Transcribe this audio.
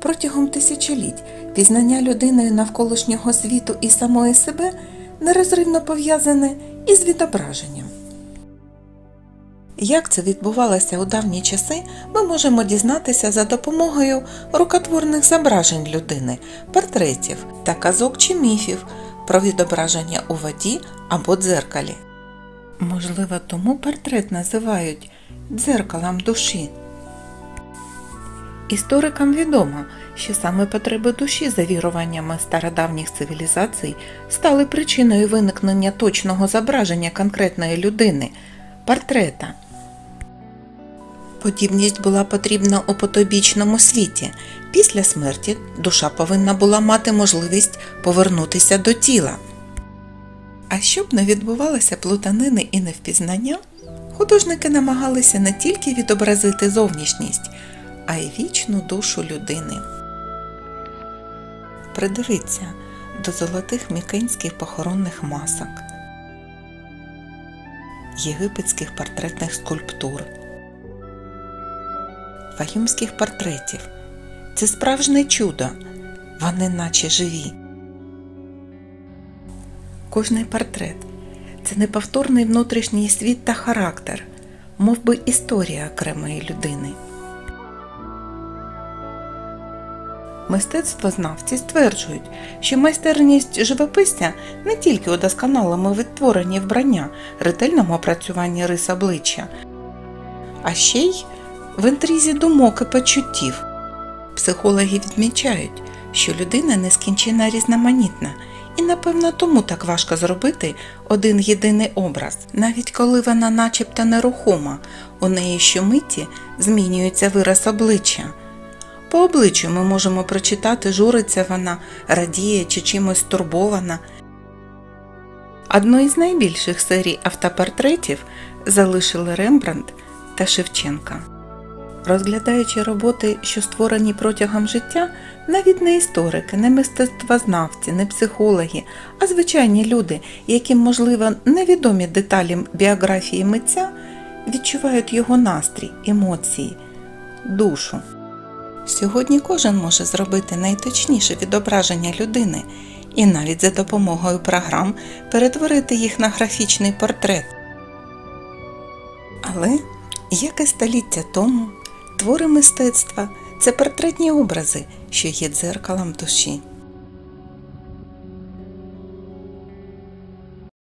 Протягом тисячоліть пізнання людиною навколишнього світу і самої себе нерозривно пов'язане із відображенням. Як це відбувалося у давні часи, ми можемо дізнатися за допомогою рукотворних зображень людини, портретів та казок чи міфів про відображення у воді або дзеркалі. Можливо, тому портрет називають дзеркалом душі. Історикам відомо, що саме потреби душі за віруваннями стародавніх цивілізацій стали причиною виникнення точного зображення конкретної людини портрета. Подібність була потрібна у потобічному світі. Після смерті душа повинна була мати можливість повернутися до тіла. А щоб не відбувалося плутанини і невпізнання, художники намагалися не тільки відобразити зовнішність, а й вічну душу людини. Придивіться до золотих мікенських похоронних масок, єгипетських портретних скульптур, фаюмських портретів. Це справжнє чудо, вони наче живі. Кожний портрет це неповторний внутрішній світ та характер, мов би історія окремої людини. Мистецтвознавці стверджують, що майстерність живописця не тільки у досконалому відтворенні вбрання, ретельному опрацюванні рис обличчя, а ще й в інтризі думок і почуттів. Психологи відмічають, що людина нескінченно різноманітна, і напевно тому так важко зробити один єдиний образ, навіть коли вона начебто нерухома, у неї щомиті змінюється вираз обличчя. По обличчю ми можемо прочитати, журиться вона, радіє чи чимось стурбована. Одну із найбільших серій автопортретів залишили Рембрандт та Шевченка. Розглядаючи роботи, що створені протягом життя, навіть не історики, не мистецтвознавці, не психологи, а звичайні люди, яким, можливо, невідомі деталі біографії митця, відчувають його настрій, емоції, душу. Сьогодні кожен може зробити найточніше відображення людини і навіть за допомогою програм перетворити їх на графічний портрет. Але, як і століття тому, твори мистецтва це портретні образи, що є дзеркалом душі.